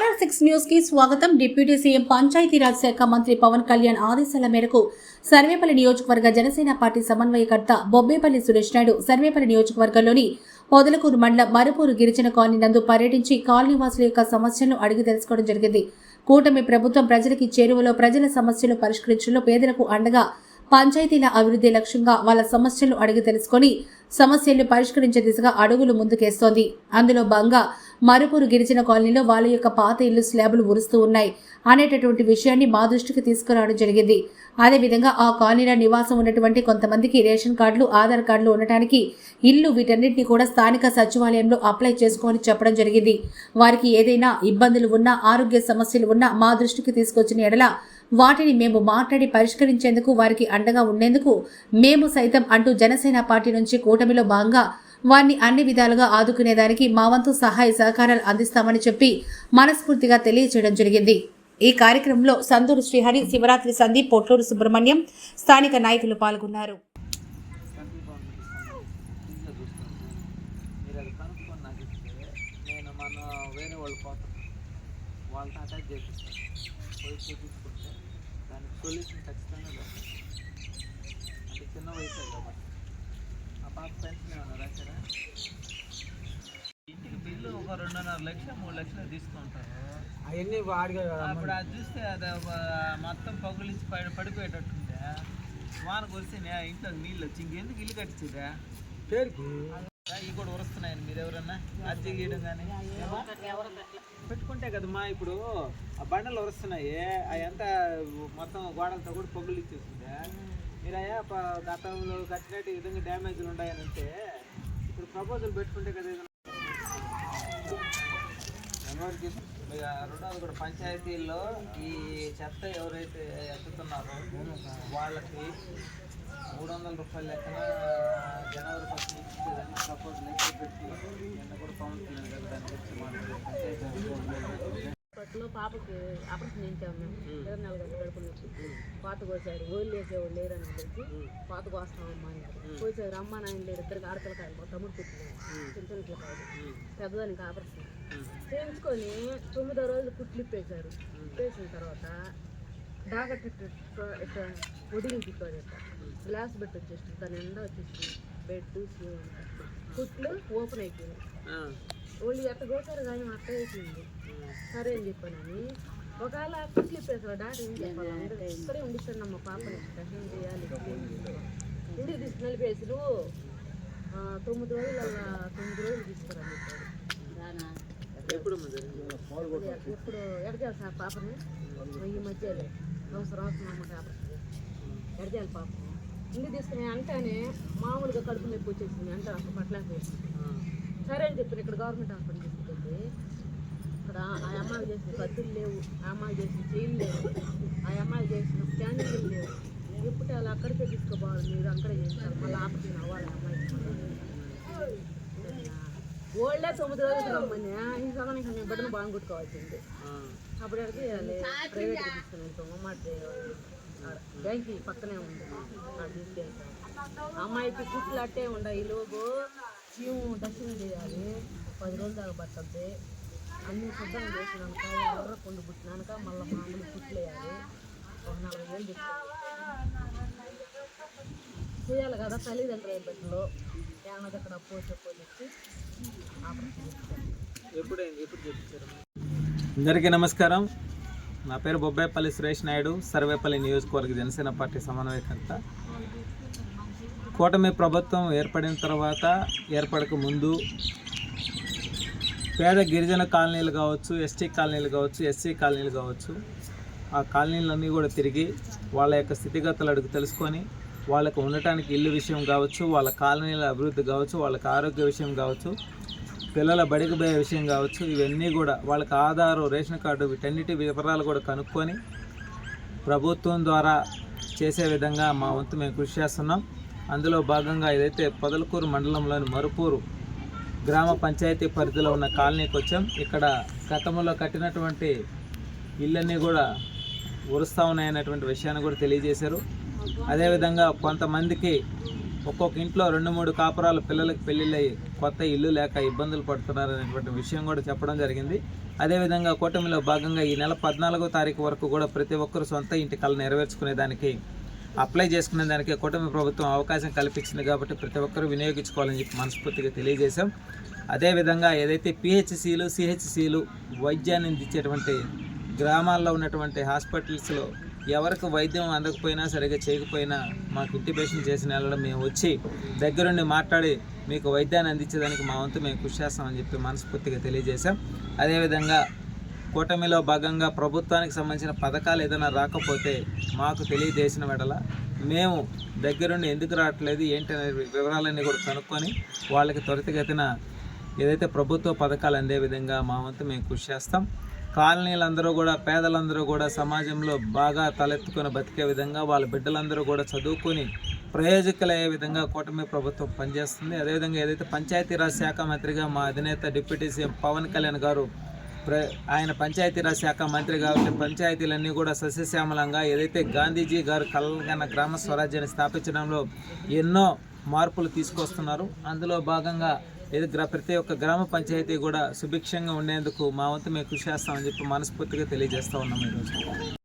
న్యూస్కి స్వాగతం. Deputy CM Panchayati Raj శాఖ మంత్రి పవన్ కళ్యాణ్ ఆదేశాల మేరకు సర్వేపల్లి నియోజకవర్గ జనసేన పార్టీ సమన్వయకర్త బొబ్బేపల్లి సురేష్ నాయుడు సర్వేపల్లి నియోజకవర్గంలోని పొదలకూరు మండలం మరుపూరు గిరిజన కాలనీ నందు పర్యటించి కాలనీవాసుల యొక్క సమస్యలను అడిగి తెలుసుకోవడం జరిగింది. కూటమి ప్రభుత్వం ప్రజలకి చేరువలో ప్రజల సమస్యలు పరిష్కరించడంలో పేదలకు అండగా పంచాయతీల అభివృద్ధి లక్ష్యంగా వాళ్ళ సమస్యలు అడిగి తెలుసుకొని సమస్యలను పరిష్కరించే దిశగా అడుగులు ముందుకేస్తోంది. అందులో భాగంగా మరుపూరు గిరిజన కాలనీలో వాళ్ళ యొక్క పాత ఇల్లు స్లాబులు ఉరుస్తూ ఉన్నాయి అనేటటువంటి విషయాన్ని మా దృష్టికి తీసుకురావడం జరిగింది. అదేవిధంగా ఆ కాలనీలో నివాసం ఉన్నటువంటి కొంతమందికి రేషన్ కార్డులు ఆధార్ కార్డులు ఉండటానికి ఇల్లు వీటన్నిటిని కూడా స్థానిక సచివాలయంలో అప్లై చేసుకోని చెప్పడం జరిగింది. వారికి ఏదైనా ఇబ్బందులు ఉన్నా ఆరోగ్య సమస్యలు ఉన్నా మా దృష్టికి తీసుకొచ్చిన ఎడల వాటిని మేము మాట్లాడి పరిష్కరించేందుకు వారికి అండగా ఉండేందుకు మేము సైతం అంటూ జనసేన పార్టీ నుంచి కూటమిలో భాగంగా వారిని అన్ని విధాలుగా ఆదుకునేదానికి మా వంతు సహాయ సహకారాలు అందిస్తామని చెప్పి మనస్ఫూర్తిగా తెలియజేయడం జరిగింది. ఈ కార్యక్రమంలో సందూరు శ్రీహరి శివరాత్రి సందీప్ పొట్లూరు సుబ్రహ్మణ్యం స్థానిక నాయకులు పాల్గొన్నారు. చేపిస్తాను పోయి చూపించుకుంటే దానికి సొల్యూషన్ ఖచ్చితంగా అంటే చిన్న వయసు కాబట్టి. పాప పెన్షన్ ఏమన్నా రాశారా? ఇంటికి బిల్లు ఒక రెండున్నర లక్షలు మూడు లక్షలు తీసుకుంటారు. అవన్నీ వాడిగా అప్పుడు అది చూస్తే అది ఒక మొత్తం పగులించి పడి పడిపోయేటట్టుండే. వాన వస్తే ఇంట్లో నీళ్ళు వచ్చి ఇంకెందుకు ఇల్లు కట్టించుగా పేరుకి? ఇవి కూడా ఉరుస్తున్నాయని మీరు ఎవరన్నా? అద్దె గీయడం కానీ? పెట్టుకుంటే కదమ్మా ఇప్పుడు ఆ బండలు ఉరుస్తున్నాయి అవి అంతా మొత్తం గోడలతో కూడా పొగులు ఇచ్చేసిందా మీరు అయ్యా ప- గతంలో కట్టినట్టు ఈ విధంగా డ్యామేజ్లు ఉంటాయని అంటే ఇప్పుడు ప్రపోజల్ పెట్టుకుంటే కదా ఏదైనా ఎవరికి ఇక రెండోది కూడా పంచాయతీల్లో ఈ చెత్త ఎవరైతే ఎత్తుతున్నారో వాళ్ళకి మూడు వందల రూపాయల లెక్కన జనవరి ఫస్ట్ నుంచి ఇచ్చేదాన్ని పెట్టి నిన్న కూడా పవన్ కళ్యాణ్ గారు దాని గురించి మాట్లాడారు. పంచాయతీ పాపకి ఆపరేషన్ చేయించాము మేము. ఇరవై నాలుగు గంటల నుంచి పాత కోసాడు ఓళ్ళు వేసేవాళ్ళు లేరని చెప్పి పాత కోస్తామమ్మా అని కోసారు అమ్మ నాయన లేరు ఇద్దరికి ఆడపిల్లకాయలు మా తమ్ముడు పుట్టినాడు చిన్న చిన్న పిల్లకాయలు పెద్దదానికి ఆపరేషన్. చేయించుకొని తొమ్మిదో రోజులు కుట్లు ఇప్పేశారు. ఇప్పేసిన తర్వాత డాగట్ ఇట్లా ఒడిని తిప్పారు గ్లాస్ బెడ్ వచ్చేసి దాని నిండా వచ్చేసి బెడ్ కుట్లు ఓపెన్ అయిపోయినాయి. వాళ్ళు ఎట్ట కోసారు కానీ మా అత్త వేసింది సరే అని చెప్పానని ఒకవేళ కుట్లు ఇప్పేసారు డాక్టర్ ఏం చెప్పాలి? ఇక్కడే ఉండిస్తాను మా పాపని కష్టం చేయాలి? ఇంటికి తీసుకుని వెళ్ళిపోయేసారు తొమ్మిది రోజులు అలా తొమ్మిది రోజులు తీసుకురని చెప్పారు ఎప్పుడు ఎప్పుడు? ఎడజాలి సార్ పాపని? ఈ మధ్యలో. అవసరం అవసరం అమ్మ పాప. ఎడజాలి పాప ఇంటికి తీసుకుని? అంటేనే మామూలుగా కడుపు నొప్పి వచ్చేసింది. అంటే అసలు పట్టలేకపోయింది. సరే అని చెప్పారు ఇక్కడ గవర్నమెంట్ హాస్పిటల్ తీసుకెళ్ళి ఇక్కడ ఆ అమ్మాయి చేసిన కత్తులు లేవు ఆ అమ్మాయి చేసిన చైన్లు లేవు ఆ అమ్మాయి చేసిన స్కానింగ్లు లేవు. ఎప్పుడు అలా అక్కడికే తీసుకోపోవాలి మీరు? అక్కడే చేస్తారు. మళ్ళీ ఆపరేషన్ అవ్వాలి ఆ ఓళ్ళే తొమ్మిది రోజులు రమ్మని ఈ సమయానికి మేము బిడ్డను బాగా కొట్టుకోవాల్సింది. అప్పుడు అడిగి ప్రైవేట్గా తీసుకుని వెళ్తాము అమ్మ బ్యాంక్ పక్కనే ఉంది అక్కడ తీసుకెళ్తాం. అమ్మాయికి కుట్లు అట్టే ఉండే ఈ లోపు దర్శనం చేయాలి. పది రోజులు దాకా పట్టద్ది. అన్ని శుద్ధం చేసినాక ఎర్ర కొండు పుట్టినాక మళ్ళీ మామూలు కుట్లు వేయాలి ఒక నలభై వేలు చేయాలి కదా తల్లిదండ్రులు పెట్టలో ఏమన్నది అక్కడ పోతే పోతే చెప్పి ఎప్పుడైంది? ఎప్పుడు చెప్తారు అందరికీ నమస్కారం. నా పేరు బొబ్బాయిపల్లి సురేష్ నాయుడు సర్వేపల్లి నియోజకవర్గ జనసేన పార్టీ సమన్వయకర్త. కూటమి ప్రభుత్వం ఏర్పడిన తర్వాత ఏర్పడక ముందు పేద గిరిజన కాలనీలు కావచ్చు ఎస్టీ కాలనీలు కావచ్చు ఎస్సీ కాలనీలు కావచ్చు ఆ కాలనీలన్నీ కూడా తిరిగి వాళ్ళ యొక్క స్థితిగతులు అడుగు తెలుసుకొని వాళ్ళకు ఉండటానికి ఇల్లు విషయం కావచ్చు వాళ్ళ కాలనీల అభివృద్ధి కావచ్చు వాళ్ళకి ఆరోగ్య విషయం కావచ్చు పిల్లల బడికి పోయే విషయం కావచ్చు ఇవన్నీ కూడా వాళ్ళకి ఆధారు రేషన్ కార్డు వీటన్నిటి వివరాలు కూడా కనుక్కొని ప్రభుత్వం ద్వారా చేసే విధంగా మా వంతు మేము కృషి చేస్తున్నాం. అందులో భాగంగా ఏదైతే పొదలకూరు మండలంలోని మరుపూరు గ్రామ పంచాయతీ పరిధిలో ఉన్న కాలనీకి వచ్చాం. ఇక్కడ గతంలో కట్టినటువంటి ఇళ్ళన్నీ కూడా ఉరుస్తూ ఉన్నాయన్నటువంటి విషయాన్ని కూడా తెలియజేశారు. అదేవిధంగా కొంతమందికి ఒక్కొక్క ఇంట్లో రెండు మూడు కాపురాలు పిల్లలకి పెళ్ళిళ్ళయి కొత్త ఇల్లు లేక ఇబ్బందులు పడుతున్నారు అనేటువంటి విషయం కూడా చెప్పడం జరిగింది. అదేవిధంగా కూటమిలో భాగంగా ఈ నెల పద్నాలుగో తారీఖు వరకు కూడా ప్రతి ఒక్కరు సొంత ఇంటి కళ నెరవేర్చుకునే దానికి అప్లై చేసుకునే దానికి కూటమి ప్రభుత్వం అవకాశం కల్పించింది కాబట్టి ప్రతి ఒక్కరూ వినియోగించుకోవాలని చెప్పి మనస్ఫూర్తిగా తెలియజేశాం. అదేవిధంగా ఏదైతే పిహెచ్సిలు సిహెచ్సిలు వైద్యాన్ని అందించేటువంటి గ్రామాల్లో ఉన్నటువంటి హాస్పిటల్స్లో ఎవరికి వైద్యం అందకపోయినా సరిగా చేయకపోయినా మాకు ఇంటిమేషన్ చేసిన వెళ్ళడం మేము వచ్చి దగ్గరుండి మాట్లాడి మీకు వైద్యాన్ని అందించేదానికి మా వంతు మేము కృషి చేస్తామని చెప్పి మనస్ఫూర్తిగా తెలియజేశాం. అదేవిధంగా కూటమిలో భాగంగా ప్రభుత్వానికి సంబంధించిన పథకాలు ఏదైనా రాకపోతే మాకు తెలియజేసిన వెడల మేము దగ్గరుండి ఎందుకు రావట్లేదు ఏంటి అనే వివరాలన్నీ కూడా కనుక్కొని వాళ్ళకి త్వరితగతిన ఏదైతే ప్రభుత్వ పథకాలు అందే విధంగా మా వంతు మేము కృషి చేస్తాం. కాలనీలందరూ కూడా పేదలందరూ కూడా సమాజంలో బాగా తలెత్తుకొని బతికే విధంగా వాళ్ళ బిడ్డలందరూ కూడా చదువుకొని ప్రయోజకులయ్యే విధంగా కూటమి ప్రభుత్వం పనిచేస్తుంది. అదేవిధంగా ఏదైతే పంచాయతీరాజ్ శాఖ మంత్రిగా మా అధినేత డిప్యూటీ సీఎం పవన్ కళ్యాణ్ గారు ఆయన పంచాయతీరాజ్ శాఖ మంత్రి కాబట్టి పంచాయతీలన్నీ కూడా సస్యశ్యామలంగా ఏదైతే గాంధీజీ గారు కలగన్న గ్రామ స్వరాజ్యాన్ని స్థాపించడంలో ఎన్నో మార్పులు తీసుకొస్తున్నారు. అందులో భాగంగా ఏది ప్రతి ఒక్క గ్రామ పంచాయతీ కూడా సుభిక్షంగా ఉండేందుకు మా వంతు మేము కృషి చేస్తామని చెప్పి మనస్ఫూర్తిగా తెలియజేస్తూ ఉన్నాం ఈరోజు.